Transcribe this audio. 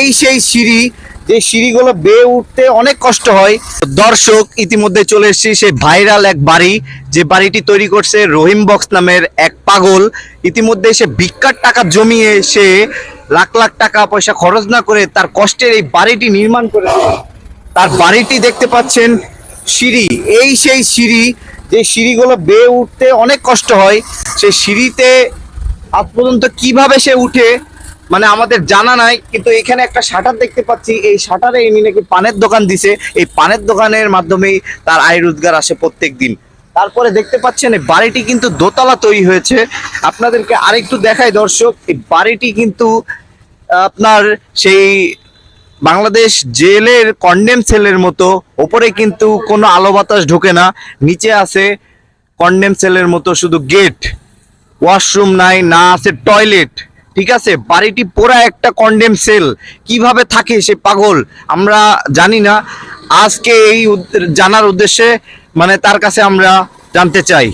এই সেই সিঁড়ি, যে সিঁড়িগুলো বেয়ে উঠতে অনেক কষ্ট হয়। দর্শক, ইতিমধ্যে চলে এসেছি সেই ভাইরাল এক বাড়ি, যে বাড়িটি তৈরি করছে রহিম বক্স নামের এক পাগল। ইতিমধ্যে সে ভিক্ষার টাকা জমিয়ে সে লাখ লাখ টাকা পয়সা খরচ না করে তার কষ্টের এই বাড়িটি নির্মাণ করেছে তার বাড়িটি দেখতে পাচ্ছেন সিঁড়ি। এই সেই সিঁড়ি, যে সিঁড়িগুলো বেয়ে উঠতে অনেক কষ্ট হয় সেই সিঁড়িতে আজ পর্যন্ত কীভাবে সে উঠে মানে আমাদের জানা নাই, কিন্তু এখানে একটা শাটার দেখতে পাচ্ছি। এই শাটারে ইনি নাকি পানের দোকান দিছে। এই পানের দোকানের মাধ্যমেই তার আয় রোজগার আসে প্রত্যেক দিন তারপরে দেখতে পাচ্ছেন, এই বাড়িটি কিন্তু দোতলা তৈরি হয়েছে। আপনাদেরকে আরেকটু দেখায় দর্শক, এই বাড়িটি কিন্তু আপনার সেই বাংলাদেশ জেলের কন্ডেম সেলের মতো। ওপরে কিন্তু কোনো আলো বাতাস ঢোকে না, নিচে আছে কন্ডেম সেলের মতো শুধু গেট। ওয়াশরুম নাই, না আছে টয়লেট। ঠিক আছে? বাড়িটি পোড়া একটা কন্ডেম সেল কীভাবে থাকে সে পাগল? আমরা জানি না। আজকে এই জানার উদ্দেশ্যে মানে তার কাছে আমরা জানতে চাই।